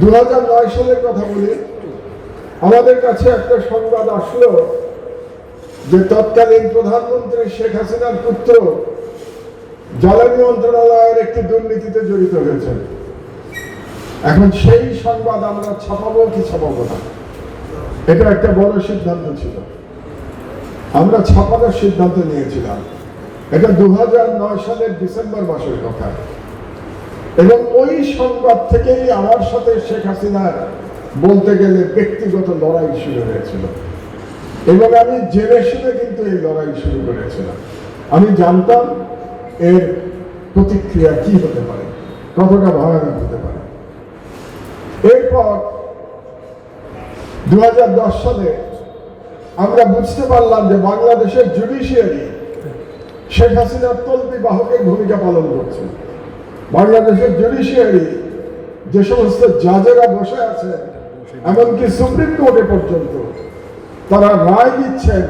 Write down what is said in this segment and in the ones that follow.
দু সালের কথা বলি, আমাদের কাছে একটা সংবাদ আসলো যে তৎকালীন প্রধানমন্ত্রী শেখ হাসিনার পুত্র জ্বালানি মন্ত্রণালয়ের একটি দুর্নীতিতে জড়িত হয়েছেন। এখন সেই সংবাদ আমরা ছাপাবো কি ছাপাবো না? এটা একটা বড় সিদ্ধান্ত ছিল। আমরা ছাপানোর সিদ্ধান্ত নিয়েছিলাম। এটা দু সালের ডিসেম্বর মাসের কথা। এবং ওই সংবাদ থেকেই আমার সাথে শেখ হাসিনার বলতে গেলে ব্যক্তিগত লড়াই শুরু হয়েছিল। এবং আমি জেনে শুনে কিন্তু এই লড়াই শুরু করেছিলাম। আমি জানতাম এর প্রতিক্রিয়া কি হতে পারে, কতটা ভয়ানক হতে পারে। এরপর দু হাজার দশ সালে আমরা বুঝতে পারলাম যে বাংলাদেশের জুডিশিয়ারি শেখ হাসিনার তল্পি বাহকের ভূমিকা পালন করছে। বাংলাদেশের জুডিশিয়ারি যে সমস্ত জাজেরা বসে আছে, এমনকি সুপ্রিম কোর্টে পর্যন্ত, তারা রায় দিচ্ছেন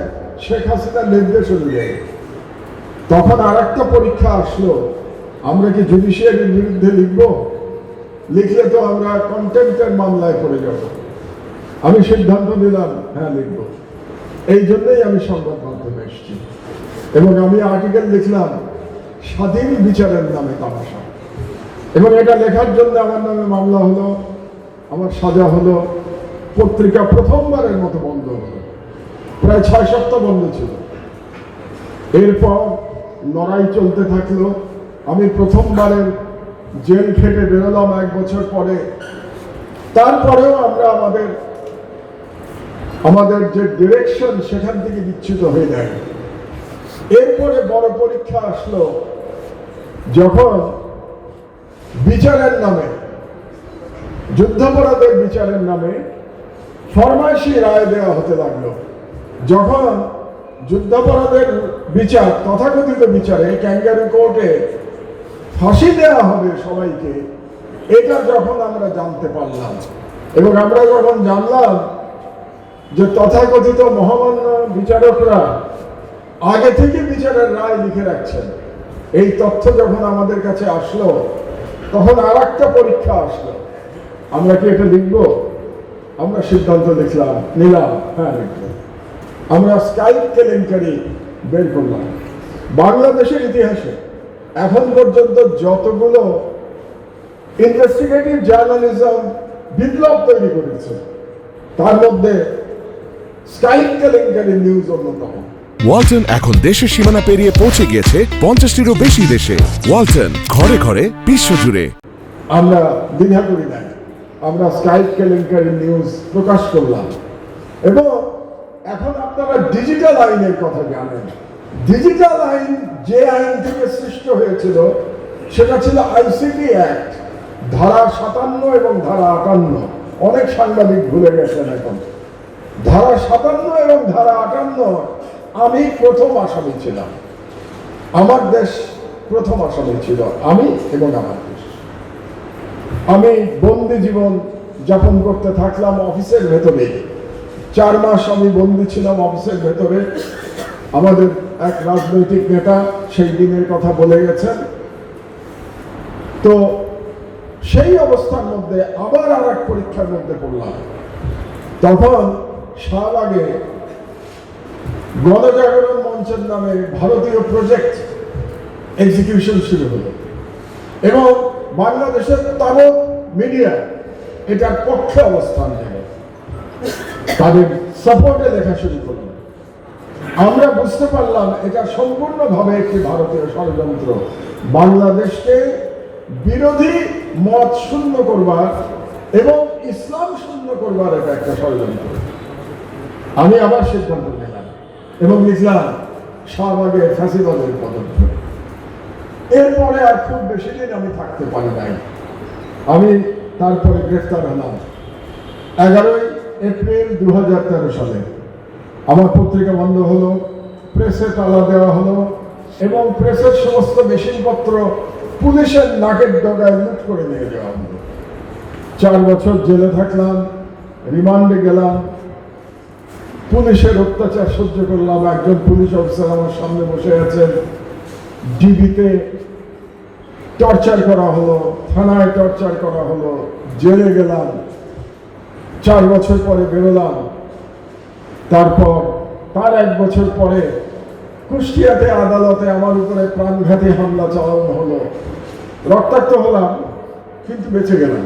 শেখ হাসিনার নির্দেশ অনুযায়ী। তখন আর একটা পরীক্ষা আসলো, আমরা কি জুডিশিয়ারির বিরুদ্ধে লিখব? লিখলে তো আমরা কন্টেন্টের মামলায় পড়ে যাব। আমি সিদ্ধান্ত নিলাম হ্যাঁ লিখব। এই জন্যই আমি সংবাদ মাধ্যমে এসেছি। এবং আমি আর্টিকেল লিখলাম, স্বাধীন বিচারের নামে তামাশা। এবং এটা লেখার জন্য আমার নামে মামলা হলো, আমার সাজা হলো, পত্রিকা প্রথমবারের মতো বন্ধ হলো। প্রায় ছয় সপ্তাহ বন্ধ ছিল। এরপর লড়াই চলতে থাকল। আমি প্রথমবারের জেল খেটে বেরোলাম এক বছর পরে। তারপরেও আমরা আমাদের আমাদের যে ডিরেকশন সেখান থেকে বিচ্যুত হয়ে যায় এরপরে বড় পরীক্ষা আসলো। যখন বিচারের নামে, যুদ্ধাপরাধের বিচারের নামে ফরমাইশি রায় দেওয়া হতে লাগল। যখন যুদ্ধাপরাধের বিচার, তথাকথিত বিচারে ক্যাঙ্গারু কোর্টে ফাঁসি দেওয়া হবে সবাইকে, এটা যখন আমরা জানতে পারলাম, এবং আমরা যখন জানলাম যে তথাকথিত মহামান্য বিচারকরা আগে থেকে বিচারের রায় লিখে রাখছেন, এই তথ্য যখন আমাদের কাছে আসলো তখন আর একটা পরীক্ষা আসলো। আমরা কি এটা লিখব? আমরা সিদ্ধান্ত লিখলাম নিলাম হ্যাঁ লিখলাম আমরা স্কাইপ কেলেঙ্কারি বের করলাম। বাংলাদেশের ইতিহাসে এখন পর্যন্ত যতগুলো ইনভেস্টিগেটিভ জার্নালিজম বিপ্লব তৈরি করেছে, তার মধ্যে স্কাইপ কেলেঙ্কারি নিউজ অন্যতম। ওয়ালটন এখন দেশের সীমানা পেরিয়ে পৌঁছে গিয়েছে পঞ্চাশটিরও বেশি দেশে। ওয়ালটন, ঘরে ঘরে বিশ্বজুড়ে আমরা দ্বিধা করি নাই। আমরা স্কাইপ কেলেঙ্কারি নিউজ প্রকাশ করলাম। এবং এখন আপনারা ডিজিটাল আইনের কথা জানেন। ডিজিটাল আইন যে আইন থেকে সৃষ্ট হয়েছিল, সেটা ছিল আইসিটি অ্যাক্ট, ধারা সাতান্ন এবং ধারা আটান্ন। অনেক সাংবাদিক ভুলে গেছেন এখন। ধারা সাতান্ন এবং ধারা আটান্ন আমি প্রথম আসামি ছিলাম। আমার দেশ প্রথম আসামি ছিল, আমি এবং আমার দেশ। আমি বন্দি জীবন যাপন করতে থাকলাম অফিসের ভেতরে। চার মাস আমি বন্দি ছিলাম অফিসের ভেতরে। আমাদের এক রাজনৈতিক নেতা সেই দিনের কথা বলে গেছেন। তো সেই অবস্থার মধ্যে আবার আর এক পরীক্ষার মধ্যে পড়লাম। তখন শাহবাগে গণজাগরণ মঞ্চের নামে ভারতীয় প্রজেক্ট এক্সিকিউশন শুরু হলো। এবং বাংলাদেশের তাবৎ মিডিয়া এটার পক্ষে অবস্থান নেব। তাদের সাপোর্টে লেখা শুরু করল। আমরা বুঝতে পারলাম এটা সম্পূর্ণভাবে একটি ভারতীয় ষড়যন্ত্র। বাংলাদেশকে বিরোধী মত শূন্য করবার এবং ইসলাম শূন্য করবার এটা একটা ষড়যন্ত্র। আমি আবার সিদ্ধান্ত নিলাম। এবং ইসলাম শাহবাগে ফাঁসিবাদের পদক্ষেপ। এরপরে আর খুব বেশি দিন আমি থাকতে পারি নাই। আমি তারপরে গ্রেফতার হলাম। এগারোই এপ্রিল দু হাজার তেরো সালে। আমার পত্রিকা বন্ধ হলো, প্রেসে তালা দেওয়া হলো এবং প্রেসের সমস্ত মেশিনপত্র পুলিশের নাকের ডগায় লুট করে নিয়ে যাওয়া হলো। চার বছর জেলে থাকলাম, রিমান্ডে গেলাম পুলিশের অত্যাচার সহ্য করলাম। একজন পুলিশ অফিসার আমার সামনে বসে আছেন ডিবিতে টর্চার করা হলো, থানায় টর্চার করা হলো। জেলে গেলাম। চার বছর পরে বেরোলাম। তারপর তার এক বছর পরে কুষ্টিয়াতে আদালতে আমার উপরে প্রাণঘাতী হামলা চালানো হলো। রক্তাক্ত হলাম, কিন্তু বেঁচে গেলাম।